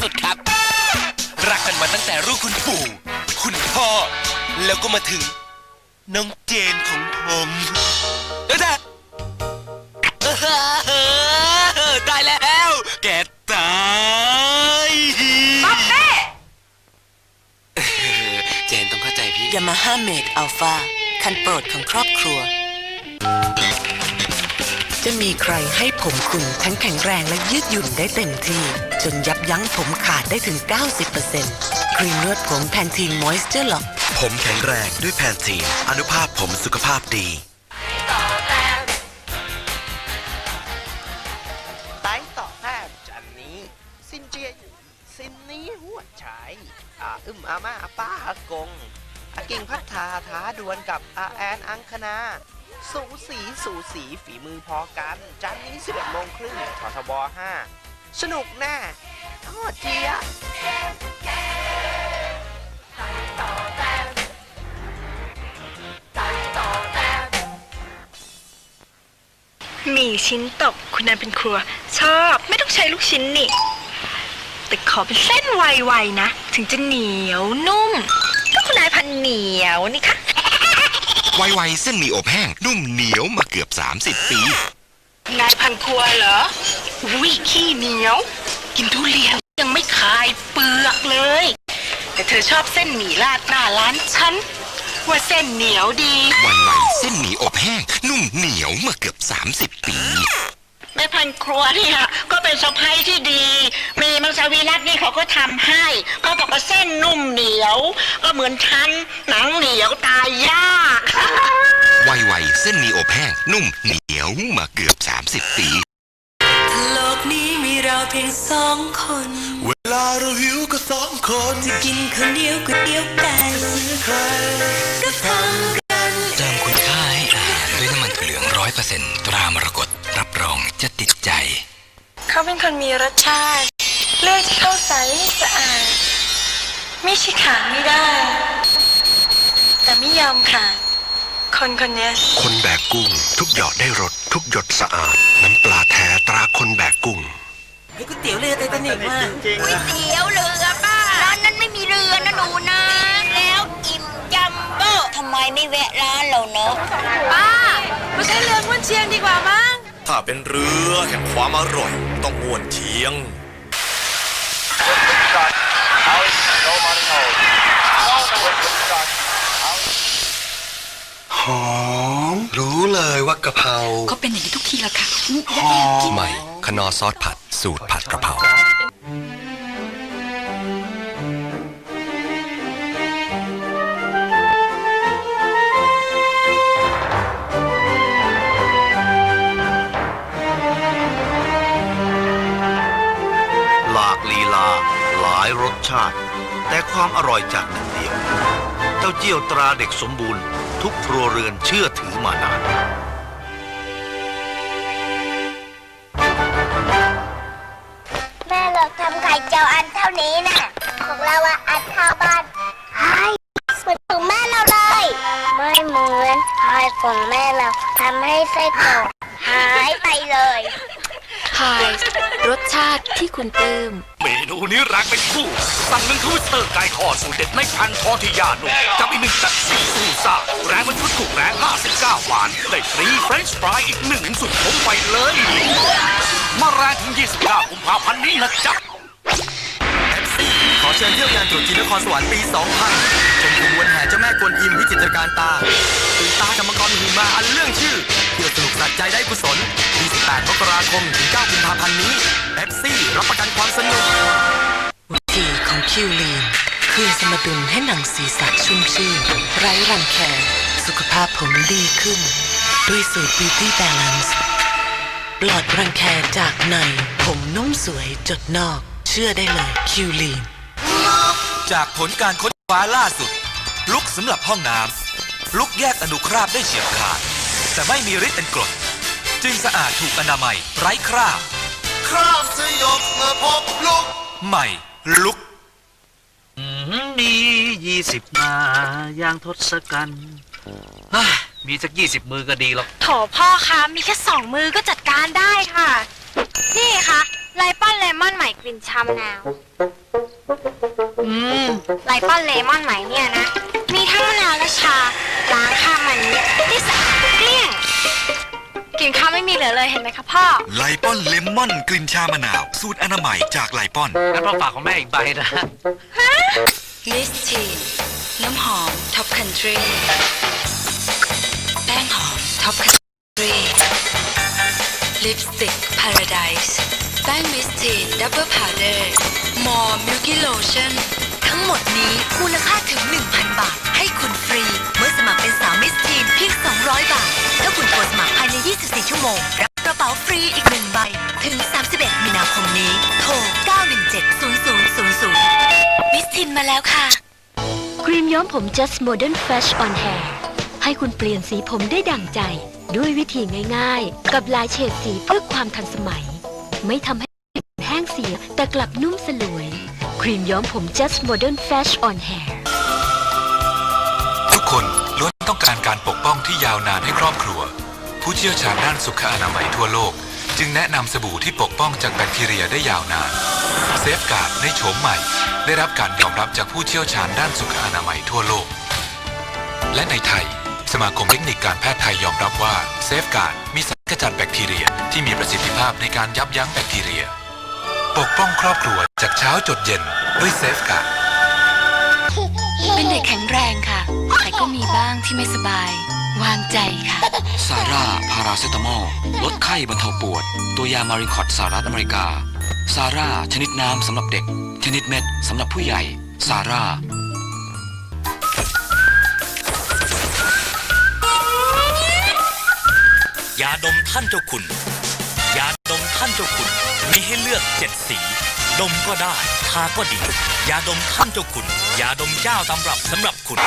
สุดครับ รักกันมาตั้งแต่รุ่นคุณปู่ คุณพ่อ แล้วก็มาถึง น้องเจนของผมเอ้ยแต่เออตายแล้ว แกตายป๊อปเป้เจนต้องเข้าใจพี่ ยามาฮ่าเมดอัลฟาคันโปรดของครอบครัว จะมีใครให้ผมคุณทั้งแข็งแรงและยืดหยุ่นได้เต็มที่ จนยับยั้งผมขาดได้ถึง 90%ครีมนวดผมแพนทีนมอยส์เจอร์ล็อกผมแข็งแรงด้วยแพนทีนอนุภาพผมสุขภาพดีไตต่อแพทย์จันนี้ สินเจียอยู่สินนี้หัวฉายอาอึมอาม่าอาป้าอากงอากิ่งพัฒนาท้าดวลกับอาแอนอังคณา สูสีสูสีฝีมือพอกัน จันนี้ 11โมงครึ่งททบ 5 สนุกแน่อ้อเจียหมี่ชิ้นตกคุณนายเป็นครัว ชอบไม่ต้องใช้ลูกชิ้นนี่ แต่ขอเป็นเส้นไวๆนะ ถึงจะเหนียวนุ่ม ก็คุณนายพันเหนียวนี่คะ ไวๆเส้นหมี่อบแห้งนุ่มเหนียวมาเกือบ 30 ปี นายพันครัวเหรออุ้ยขี้เหนียว กินทุเรียนยังไม่คายเปลือกเลย แต่เธอชอบเส้นหมี่ราดหน้าร้านฉันว่าเส้นเหนียวดีไวๆเส้นหมี่อบแห้ง นุ่มเหนียวมาเกือบ 30 ปีแม่พันครัวเนี่ยก็เป็นสะพ้ยที่ดี มีมังสวิรัตนี่เขาก็ทำให้ก็บอกว่าเส้นนุ่มเหนียว ก็เหมือนฉันหนังเหนียวตายยากไวๆเส้นหมี่อบแห้งนุ่มเหนียวมาเกือบ 30 ปีโลกนี้มีเราเพียงสองคน เวลาเราหิวก็สองคนจะกินคนเดียวก๋วยเตี๋ยวไก่ใครก็ทำกันเติมคุณค่าให้อาหารด้วยน้ำมันถั่วเหลืองร้อยเปอร์เซ็นต์ตรามรกตรับรองจะติดใจ เขาเป็นคนมีรสชาติ เลือกที่เข้าใสสะอาด ไม่ใช่ขาดไม่ได้ แต่ไม่ยอมขาดคนคนเนี้ยคนแบกกุ้ง ทุกหยอดได้รสทุกหยดสะอาด น้ำปลาแท้ตราคนแบกกุ้งให้ก๋วยเตี๋ยวเรือไททานิกมาก๋วยเตี๋ยวเรือป้าร้านนั้นไม่มีเรือนะหนูนะ แล้วอิ่มจัมโบ้ทำไมไม่แวะร้านเราเนอะป้า ไม่ใช่เรือกุนเชียงดีกว่ามั้ง ถ้าเป็นเรือแห่งความอร่อย ต้องอ้วนเชียง หอม รู้เลยว่ากะเพราก็เป็นอย่างนี้ทุกทีละค่ะ หอมใหม่ขนอซอสผัดสูตรผัดกระเพรา รสชาติ แต่ความอร่อยจากหนึ่งเดียวเต้าเจี้ยวตราเด็กสมบูรณ์ ทุกครัวเรือนเชื่อถือมานานแม่เราทำไข่เจียวอันเท่านี้น่ะของเราอะอันเท่าบ้านหายเหมือนของแม่เราเลย ไม่เหมือนพายของแม่เราทำให้ไส้กรอกหายไปเลย พาย รสชาติที่คุณปลื้มเมนูนี้รักเป็นคู่ สั่งหนึ่งทวิสเตอร์ไก่ทอดสูตรเด็ดไม่พันทอทิยาหนุ่มกับอีกหนึ่งตัดสีสูซ่าแรงมันชุดถูกแรง 59บาทได้ฟรีเฟรนช์ฟรายอีกหนึ่งสุดผมไปเลย มาแรงถึง 29กุมภาพันธ์นี้นะจ๊ะขอเชิญเที่ยวงานตรุษจีนนครสวรรค์ปี 2000ชมขบวนแห่เจ้าแม่กวนอิมวิจิตรการตา ใจได้กุศล 28 มกราคม ถึง 9 กุมภาพันธ์นี้เอฟซี่รับประกันความสนุก วิธีของคิวลีน คืนสมดุลให้หนังศีรษะชุ่มชื่น ไร้รังแค สุขภาพผมดีขึ้น ด้วยสูตร Beauty Balance ปลอดรังแคจากใน ผมนุ่มสวยจดนอก เชื่อได้เลยคิวลีน จากผลการค้นคว้าล่าสุด ลุกสำหรับห้องน้ำลุกแยกอนุคราบได้เฉียบขาด แต่ไม่มีฤทธิ์เป็นกรด จึงสะอาดถูกอนามัย ไร้คราบ คราบสยบเมื่อพบลุก ใหม่ ลุกมียี่สิบมาอย่างทศกัณฐ์เฮ้ยมีสักยี่สิบมือก็ดีหรอกโถพ่อคะมีแค่สองมือก็จัดการได้ค่ะ นี่ค่ะไลปอนเลมอนใหม่กลิ่นชามะนาวอืมไลปอนเลมอนใหม่เนี่ยนะ มีทั้งมะนาวและชาล้างข้ามมันเนี่ยได้สะอาดเกลี้ยง กลิ่นข้าวไม่มีเหลือเลยเห็นไหมคะพ่อ ไลปอนเลมอนกลิ่นชามะนาว สูตรอนามัยจากไลปอน งั้นพ่อฝากของแม่อีกใบนะลิสทีนน้ำหอมท็อปคันทรีแป้งหอมท็อปคันทรีลิปสติกพาราไดส์แป้งมิสทีนดับเบิลพาวเดอร์มอร์มิลกี้โลชั่นทั้งหม ดนี้มูลค่าถึง 1,000 บาท ให้คุณฟรี เมื่อสมัครเป็นสาวมิสทีนเพียง 200 บาท ถ้าคุณโทรสมัครภายใน 24 ชั่วโมง รับกระเป๋าฟรีอีกหนึ่งใบ ถึง 31 มีนาคมนี้ โทร 917-0000 มิสทินมาแล้วค่ะ ครีมย้อมผม Just Modern Fresh on Hair ให้คุณเปลี่ยนสีผมได้ดั่งใจ ด้วยวิธีง่ายๆ กับลายเฉดสีเพื่อความทันสมัย ไม่ทำให้แห้งเสียแต่กลับนุ่มสลวย ครีมย้อมผม Just Modern Fresh on Hair ทุกคนล้วนต้องการการปกป้องที่ยาวนานให้ครอบครัว ผู้เชี่ยวชาญด้านสุขอนามัยทั่วโลก จึงแนะนำสบู่ที่ปกป้องจากแบคทีเรียได้ยาวนานเซฟการ์ดในโฉมใหม่ ได้รับการยอมรับจากผู้เชี่ยวชาญด้านสุขอนามัยทั่วโลก และในไทย สมาคมเทคนิคการแพทย์ไทยยอมรับว่าเซฟการ์ดมีสารขจัดแบคทีเรียที่มีประสิทธิภาพในการยับยั้งแบคทีเรีย ปกป้องครอบครัวจากเช้าจดเย็นด้วยเซฟการ์ดเป็นเด็กแข็งแรงค่ะ แต่ก็มีบ้างที่ไม่สบาย วางใจค่ะ ซาร่า พาราเซตามอล ลดไข้บรรเทาปวด ตัวยามาริคอตสหรัฐอเมริกา ซาร่า ชนิดน้ำสำหรับเด็ก ชนิดเม็ดสำหรับผู้ใหญ่ ซาร่า ยาดมท่านเจ้าคุณยาดม ท่านเจ้าคุณมีให้เลือกเจ็ดสี ดมก็ได้ทาก็ดี ยาดมท่านเจ้าคุณ ยาดมเจ้าตำรับสำหรับคุณ